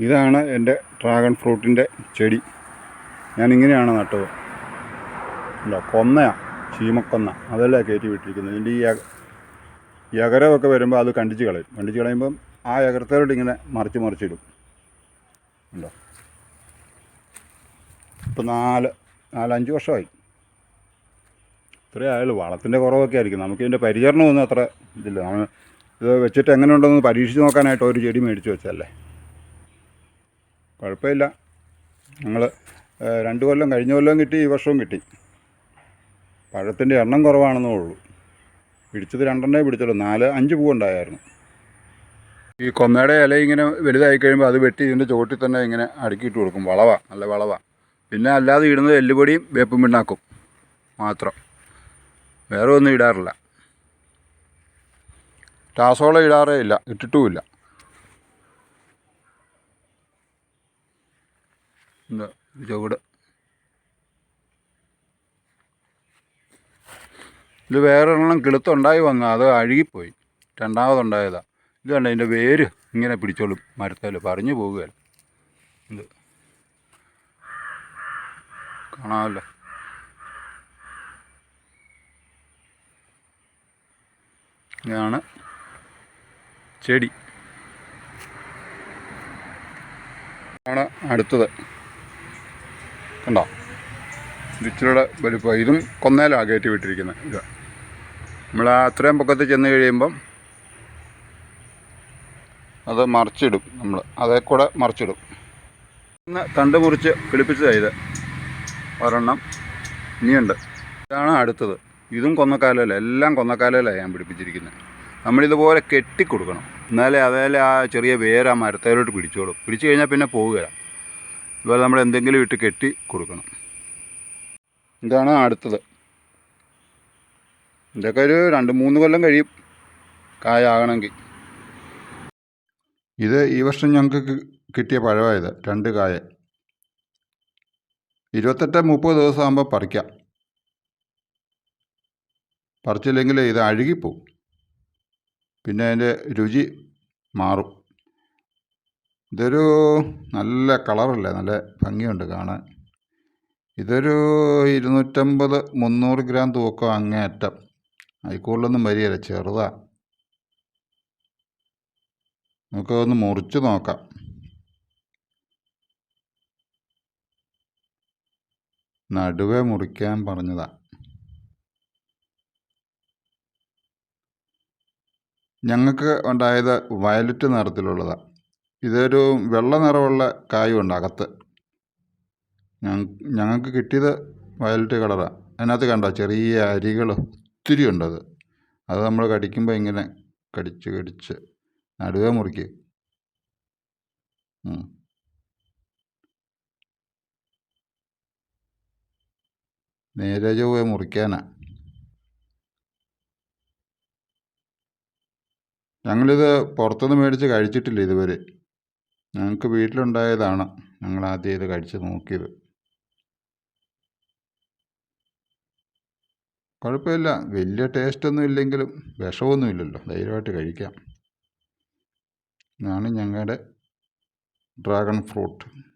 ഇതാണ് എന്റെ ഡ്രാഗൺ ഫ്രൂട്ടിന്റെ ചെടി. ഞാൻ ഇങ്ങനെയാണ് നട്ടത്. അല്ല കൊന്നയാണ് ചീമക്കൊന്ന. അതല്ല കയറ്റി വിട്ടിരിക്കുന്നത്. ഇതിന്റെ ഈ യക- യകരമൊക്കെ വരുമ്പോൾ അത് കണ്ടിച്ച് കളയും. കണ്ടിച്ച് കളയുമ്പം ആ യകരത്തോട്ട് ഇങ്ങനെ മറിച്ച് മറിച്ചിടും. ഉണ്ടോ? ഇപ്പം നാല് നാലഞ്ച് വർഷമായി. ഇത്രയേ ആയുള്ളൂ. വളത്തിന്റെ കുറവൊക്കെ ആയിരിക്കും. നമുക്ക് ഇതിന്റെ പരിചരണമൊന്നും അത്ര ഇതില്ല. നമ്മൾ ഇത് വെച്ചിട്ട് എങ്ങനെ ഉണ്ടെന്ന് പരീക്ഷിച്ച് നോക്കാനായിട്ട് ഒരു ചെടി മേടിച്ച് വെച്ചല്ലേ കുഴപ്പമില്ല. ഞങ്ങൾ രണ്ട് കൊല്ലം കഴിഞ്ഞ കൊല്ലം കിട്ടി ഈ വർഷവും കിട്ടി. പഴത്തിന്റെ എണ്ണം കുറവാണെന്നേ ഉള്ളൂ. പിടിച്ചത് രണ്ടെണ്ണേ പിടിച്ചുള്ളൂ. നാല് അഞ്ച് പൂവുണ്ടായിരുന്നു ഈ കൊമ്മയുടെ ഇല ഇങ്ങനെ വലുതായി കഴിയുമ്പോൾ അത് വെട്ടി ഇതിന്റെ ചുവട്ടിൽ തന്നെ ഇങ്ങനെ അടുക്കിയിട്ട് കൊടുക്കും. വളവാ നല്ല വളവാ. പിന്നെ അല്ലാതെ ഇടുന്നത് എല്ലുപൊടിയും വേപ്പും പിണ്ണാക്കും മാത്രം. വേറെ ഒന്നും ഇടാറില്ല. ടാസോളം ഇടാറേ ഇല്ല ഇട്ടിട്ടുമില്ല. എന്താ ചുവട് ഇത് വേറൊരെണ്ണം കിളുത്തുണ്ടായി വന്നു. അത് അഴുകിപ്പോയി. രണ്ടാമതുണ്ടായതാ. ഇത് കണ്ട ഇതിന്റെ വേര് ഇങ്ങനെ പിടിച്ചോളും മരത്തേൽ പറഞ്ഞു പോകുകയല്ല ഇത് കാണാമല്ലോ. ഇതാണ് ചെടി. ആണ് അടുത്തത്. കണ്ടോ? ഇച്ചിരിയുടെ വലിപ്പം. ഇതും കൊന്നേലാണ് കയറ്റി വിട്ടിരിക്കുന്നത് ഇത്. നമ്മൾ അത്രയും പൊക്കത്ത് ചെന്ന് കഴിയുമ്പം അത് മറിച്ചിടും നമ്മൾ അതേ കൂടെ മറിച്ചിടും. ഇന്ന് തണ്ട് മുറിച്ച് പിടിപ്പിച്ചതാണ് ഇത്. ഒരെണ്ണം ഇനിയുണ്ട്. ഇതാണ് അടുത്തത്. ഇതും കൊന്നക്കാലല്ല? എല്ലാം കൊന്നക്കാലയിലാണ് ഞാൻ പിടിപ്പിച്ചിരിക്കുന്നത് നമ്മളിതുപോലെ കെട്ടിക്കൊടുക്കണം. എന്നാലേ അതേലെ ആ ചെറിയ വേര് ആ മരത്തേലോട്ട് പിടിച്ചോളും. പിടിച്ചു കഴിഞ്ഞാൽ പിന്നെ പോവുകയില്ല. ഇതുപോലെ നമ്മൾ എന്തെങ്കിലും ഇട്ട് കെട്ടി കൊടുക്കണം. ഇതാണ് അടുത്തത്. ഇതൊക്കെ ഒരു രണ്ട് മൂന്ന് കൊല്ലം കഴിയും കായാകണമെങ്കിൽ. ഇത് ഈ വർഷം ഞങ്ങൾക്ക് കിട്ടിയ പഴമായത് രണ്ട് കായ. ഇരുപത്തെട്ട് മുപ്പത് ദിവസം ആകുമ്പോൾ പറിക്കാം. പറിച്ചില്ലെങ്കിൽ ഇത് അഴുകിപ്പോവും. പിന്നെ അതിന്റെ രുചി മാറും. ഇതൊരു നല്ല കളറല്ലേ നല്ല ഭംഗിയുണ്ട് കാണാൻ. ഇതൊരു ഇരുന്നൂറ്റമ്പത് മുന്നൂറ് ഗ്രാം തൂക്കം അങ്ങേയറ്റം. അതിൽ വരികയില്ല ചെറുതാ. നമുക്കതൊന്ന് മുറിച്ച് നോക്കാം. നടുവേ മുറിക്കാൻ പറഞ്ഞതാ. ഞങ്ങൾക്ക് ഉണ്ടായത് വയലറ്റ് നിറത്തിലുള്ളതാണ് ഇതൊരു വെള്ള നിറമുള്ള കായുണ്ട് അകത്ത്. ഞങ്ങൾക്ക് കിട്ടിയത് വയലറ്റ് കളറാണ് അതിനകത്ത് കണ്ടോ ചെറിയ അരികൾ ഒത്തിരി ഉണ്ടത്. അത് നമ്മൾ കടിക്കുമ്പോൾ ഇങ്ങനെ കടിച്ച് കടിച്ച് നടുവേ മുറിക്ക്. നേരെ ചൊവ്വേ മുറിക്കാനാ. ഞങ്ങളിത് പുറത്തുനിന്ന് മേടിച്ച് കഴിച്ചിട്ടില്ല ഇതുവരെ. ഞങ്ങൾക്ക് വീട്ടിലുണ്ടായതാണ്. ഞങ്ങൾ ആദ്യം ഇത് കഴിച്ച് നോക്കിയത്. കുഴപ്പമില്ല. വലിയ ടേസ്റ്റൊന്നും ഇല്ലെങ്കിലും വിഷമൊന്നും ഇല്ലല്ലോ. ധൈര്യമായിട്ട് കഴിക്കാം. ഇതാണ് ഞങ്ങളുടെ ഡ്രാഗൺ ഫ്രൂട്ട്.